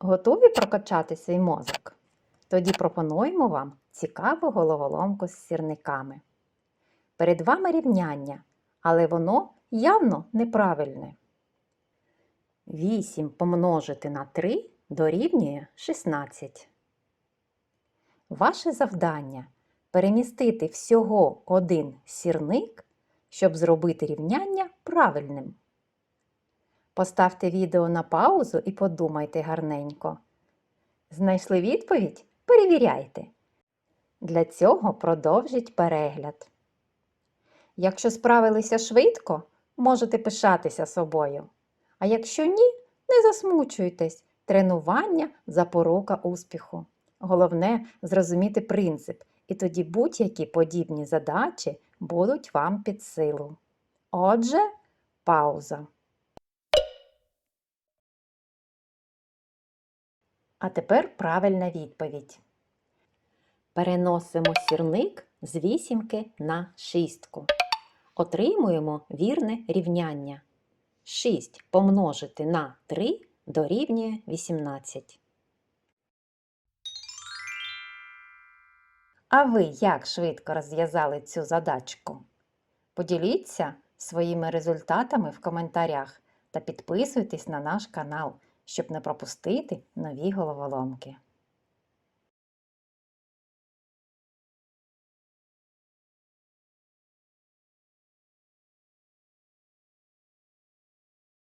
Готові прокачати свій мозок? Тоді пропонуємо вам цікаву головоломку з сірниками. Перед вами рівняння, але воно явно неправильне. 8 помножити на 3 дорівнює 16. Ваше завдання перемістити всього один сірник, щоб зробити рівняння правильним. Поставте відео на паузу і подумайте гарненько. Знайшли відповідь? Перевіряйте. Для цього продовжіть перегляд. Якщо справилися швидко, можете пишатися собою. А якщо ні, не засмучуйтесь. Тренування запорука успіху. Головне зрозуміти принцип, і тоді будь-які подібні задачі будуть вам під силу. Отже, пауза. А тепер правильна відповідь. Переносимо сірник з вісімки на шістку. Отримуємо вірне рівняння. 6 помножити на 3 дорівнює 18. А ви як швидко розв'язали цю задачку? Поділіться своїми результатами в коментарях та підписуйтесь на наш канал, щоб не пропустити нові головоломки.